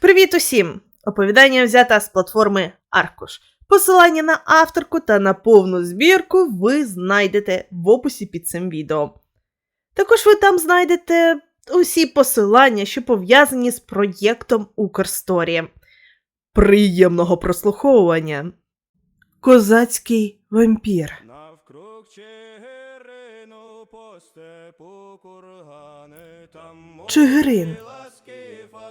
Привіт усім! Оповідання взято з платформи Аркуш. Посилання на авторку та на повну збірку ви знайдете в описі під цим відео. Також ви там знайдете усі посилання, що пов'язані з проєктом Укрсторі. Приємного прослуховування. Козацький вампір. Чигирин.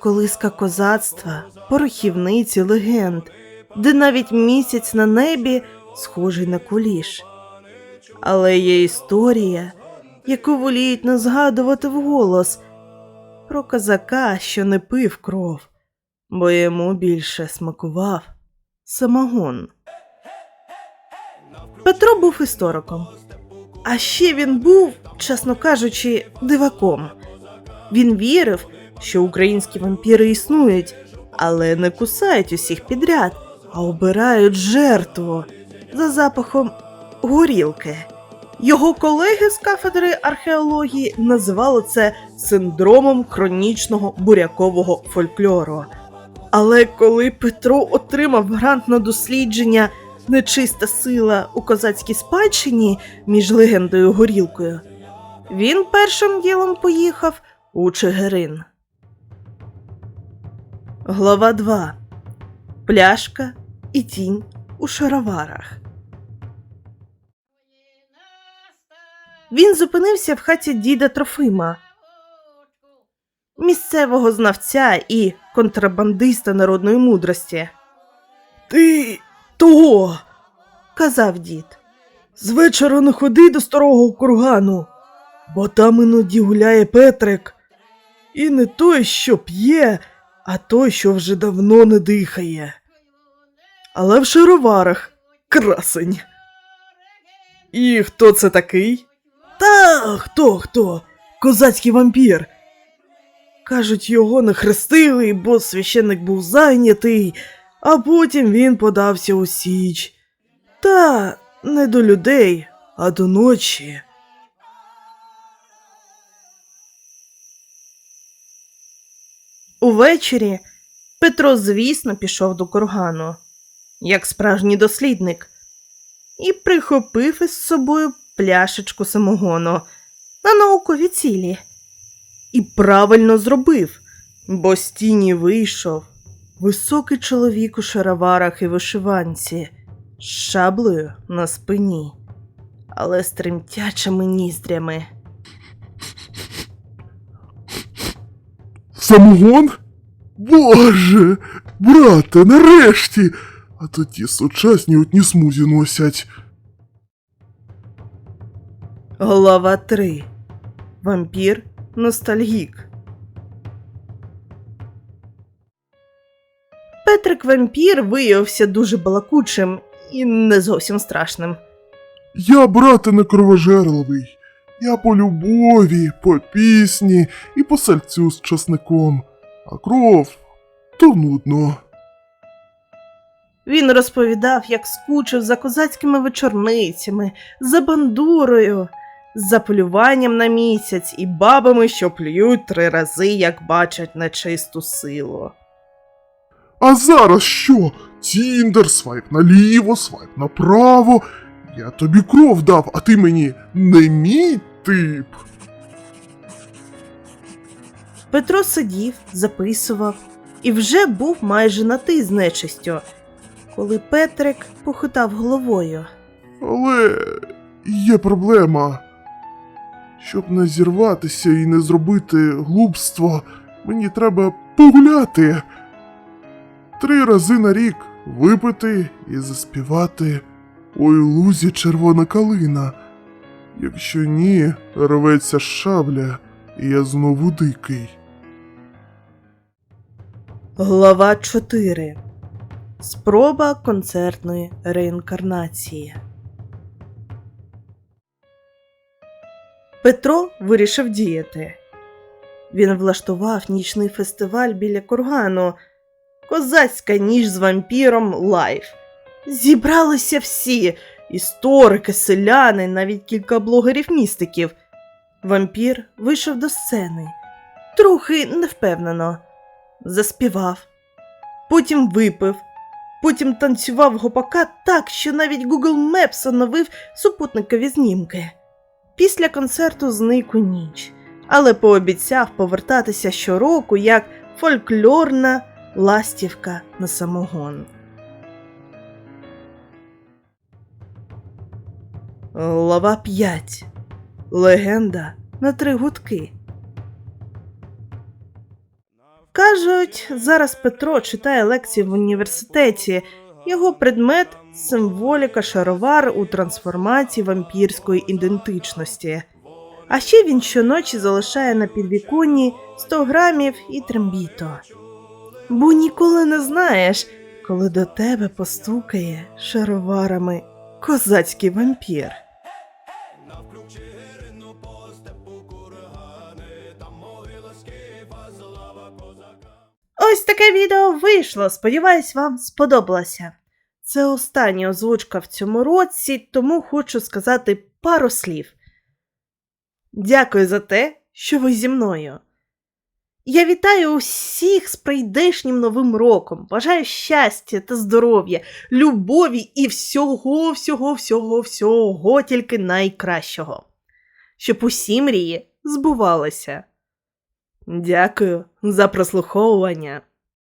Колиска козацтва, порохівниці, легенд, де навіть місяць на небі схожий на куліш. Але є історія, яку воліють не згадувати вголос, про козака, що не пив кров, бо йому більше смакував самогон. Петро був істориком. А ще він був, чесно кажучи, диваком. Він вірив, що українські вампіри існують, але не кусають усіх підряд, а обирають жертву за запахом горілки. Його колеги з кафедри археології називали це синдромом хронічного бурякового фольклору. Але коли Петро отримав грант на дослідження Нечиста сила у козацькій спадщині між легендою горілкою, він першим ділом поїхав у Чигирин. Глава 2. Пляшка і тінь у шароварах. Він зупинився в хаті діда Трофима, місцевого знавця і контрабандиста народної мудрості. Ти того, казав дід. З вечора не ходи до старого кургану, бо там іноді гуляє Петрик. І не той, що п'є, а той, що вже давно не дихає. Але в шароварах красень. І хто це такий? Та хто хто? Козацький вампір. Кажуть, його не хрестили, бо священник був зайнятий, а потім він подався у січ. Та не до людей, а до ночі. Увечері Петро, звісно, пішов до кургану, як справжній дослідник, і прихопив із собою пляшечку самогону на наукові цілі. І правильно зробив, бо з тіні вийшов високий чоловік у шароварах і вишиванці, з шаблею на спині, але з тремтячими ніздрями. Самогон? Боже, брате, нарешті. А то ті сучасні одні смузі носять. Глава 3. Вампір Ностальгік. Петрик вампір виявився дуже балакучим і не зовсім страшним. Я, брате, не кровожерливий. Я по любові, по пісні і по сальцю з часником. А кров то нудно. Він розповідав, як скучив за козацькими вечорницями, за бандурою, за полюванням на місяць і бабами, що плюють три рази, як бачать нечисту силу. А зараз що? Тіндер, свайп наліво, свайп направо. Я тобі кров дав, а ти мені не мій тип. Петро сидів, записував і вже був майже на ти з нечистю, коли Петрик похитав головою. Але є проблема. Щоб не зірватися і не зробити глупство, мені треба погуляти. Три рази на рік випити і заспівати Ой, лузі червона калина. Якщо ні, рветься шабля, і я знову дикий. Глава 4. Спроба концертної реінкарнації. Петро вирішив діяти. Він влаштував нічний фестиваль біля кургану. Козацька ніч з вампіром лайф. Зібралися всі історики, селяни, навіть кілька блогерів-містиків. Вампір вийшов до сцени, трохи невпевнено. заспівав, потім випив, потім танцював гопака так, що навіть Google Maps оновив супутникові знімки. Після концерту зник у ніч, але пообіцяв повертатися щороку як фольклорна ластівка на самогон. Глава 5. Легенда на три гудки. Кажуть, зараз Петро читає лекції в університеті. Його предмет символіка шаровар у трансформації вампірської ідентичності. А ще він щоночі залишає на підвіконні 100 грамів і трембіто. Бо ніколи не знаєш, коли до тебе постукає шароварами козацький вампір. Ось таке відео вийшло. Сподіваюсь, вам сподобалося. Це остання озвучка в цьому році, тому хочу сказати пару слів. Дякую за те, що ви зі мною. Я вітаю усіх з прийдешнім новим роком. Бажаю щастя та здоров'я, любові і всього, всього, всього, всього тільки найкращого. Щоб усі мрії збувалися. Дякую за прослуховування.